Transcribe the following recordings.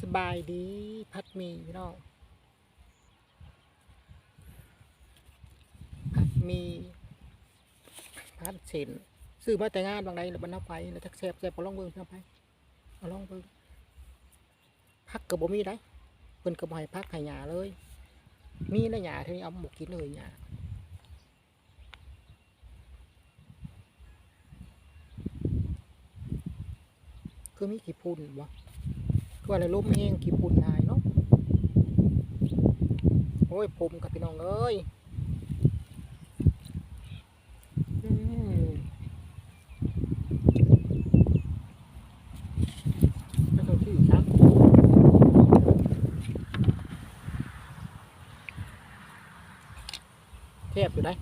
สบายดีพัดมีพี่น้องพัดมีพัดเส้นซื้อมาแต่งานบางไรแล้วบรรทัไปแล้วทักแซบแซบก็ลองเบิ่งพี่น้องไปเอาลองเบิ่งพักกับบ่มีได้เพิ่นก็บ่ให้พักให้หยาเลย มีแล้วหยาเท่านี้เอาหมกกินเลยหยาคือมีกี่พุ่นวะ คืออะไรล้มเองกี่ปุ่นนายเนาะโอ้ยผมกับพี่น้องเอ้ยอืมไม่ต้องชื่อครับเทียบอยู่ได้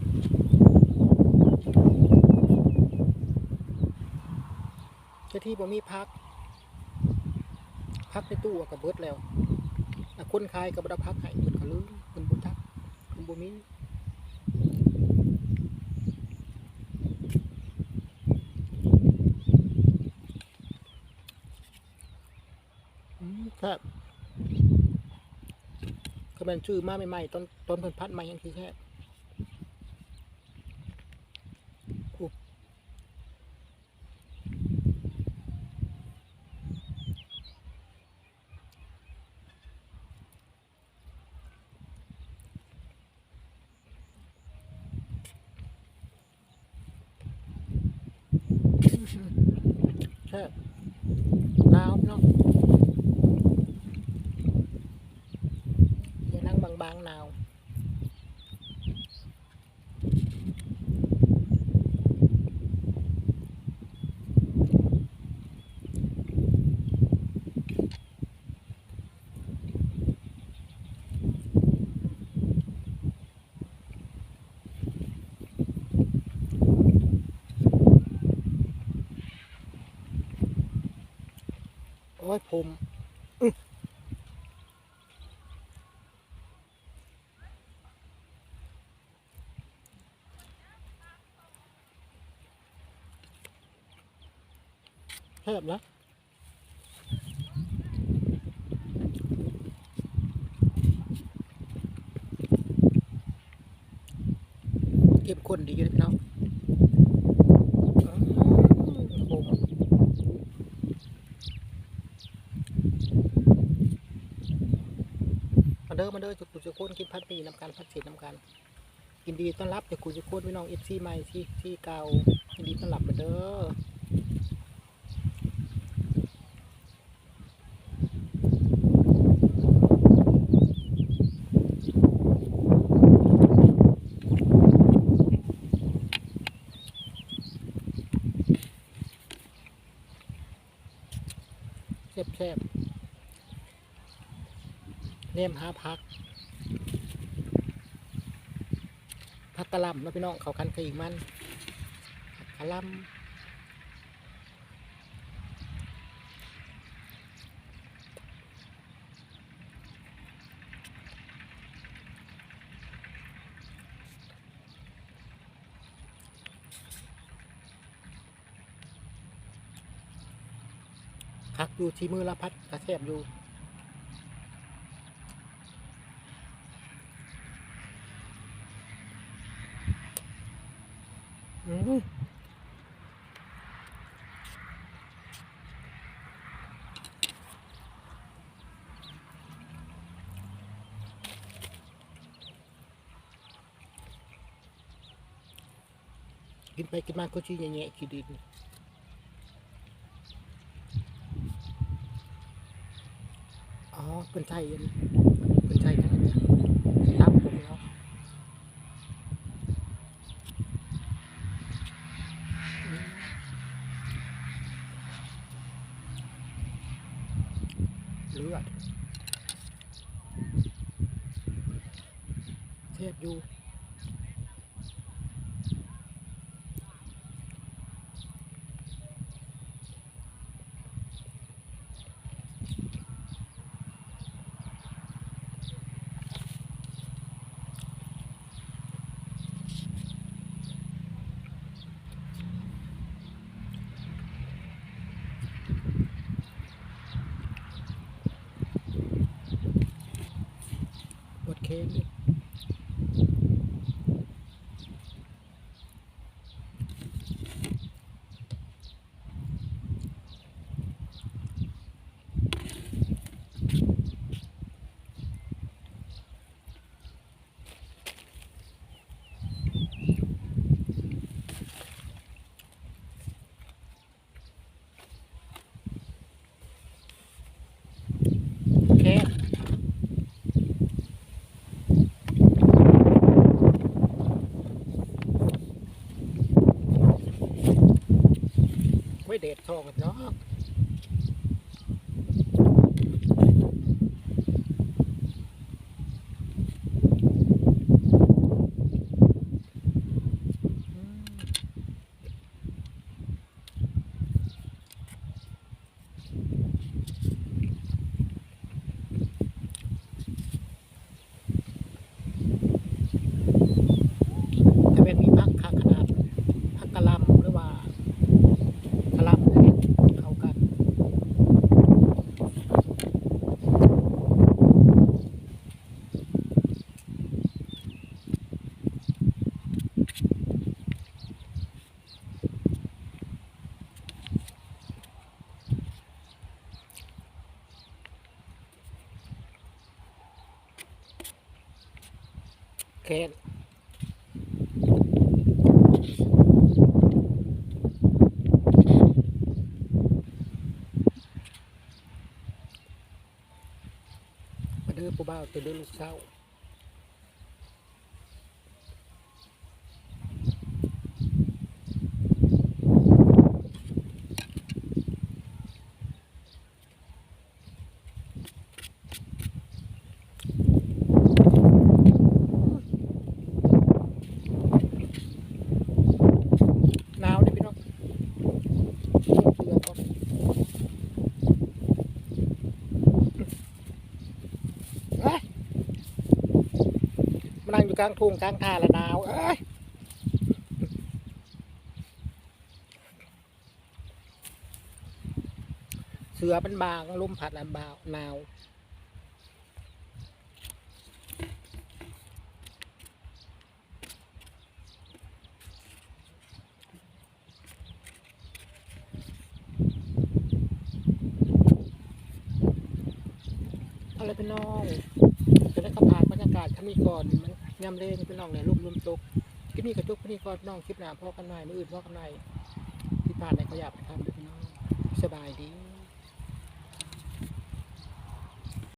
เจ้าที่บ่มีพัก พักในตู้กับเบิดแล้วคนขายกับบไดพักให้เพิ่นก็ลืมเพิ่นบ่ทักเพิ่นบ่มีครับก็แม่นชื่อมาใหม่ๆต้นต้นเพิ่นพัดใหม่ยังคือแค่อู้ แค่หนาวเน้องอย่าะงบางๆหนาว โอ้ยผมอื้อ แคบแล้วเก็บคนดีอยู่เลยพี่น้องอื้อผมมา เด้อมาเด้อจุดจุกคนกินพัดปีน้ำกันพัดเศษน้ำกันยินดีต้อนรับจากกุจุกคนพี่น้องเอฟซีใหม่ที่ที่เก่ายินดีต้อนรับมาเด้อ แซ่บแซ่บ เนมหาพักพักกะลำแล้วพี่น้องเขากันเคยอีกมันกะลำพักอยู่ที่มือละพัดกระแทบอยู่ กินไปกินมาก็ชี้แง่ๆขี้ดินอ๋อเป็นไทยอันเป็นไทยนะเนี่ยตามผมแล้ว เลือดเทพอยู่ อ เคนดิเคนไว้ เด็ดทองเนาะอืมถ้าเป็นมีพักขาขนาดพักกะหลำหรือว่ากะหลำเนี่ยเข้ากัน เคนมาเด้อผู้บ่าวตัวเด้อลูกเศร้าวนาวเด้อพี่น้องเสื้อก่อนเอ้ย มานั่งอยู่กลางทุ่งกลางท่าละหนาวเอ้ยเสือมันบางลมพัดอันบาวหนาวเอาเลยพี่น้องจะได้ขับผ่านบรรยากาศขมีก่อนมันยำเล่นเป็น้องเนี่ยลมลมตกคลิปนี้กระจุกพี่นี่ก่อนพี่น้องคลิปหน้าพ่อกันหน่อยมืออื่นพ่อกันหน่อยที่ผ่านในขยับทำด้วยพี่น้องสบายดี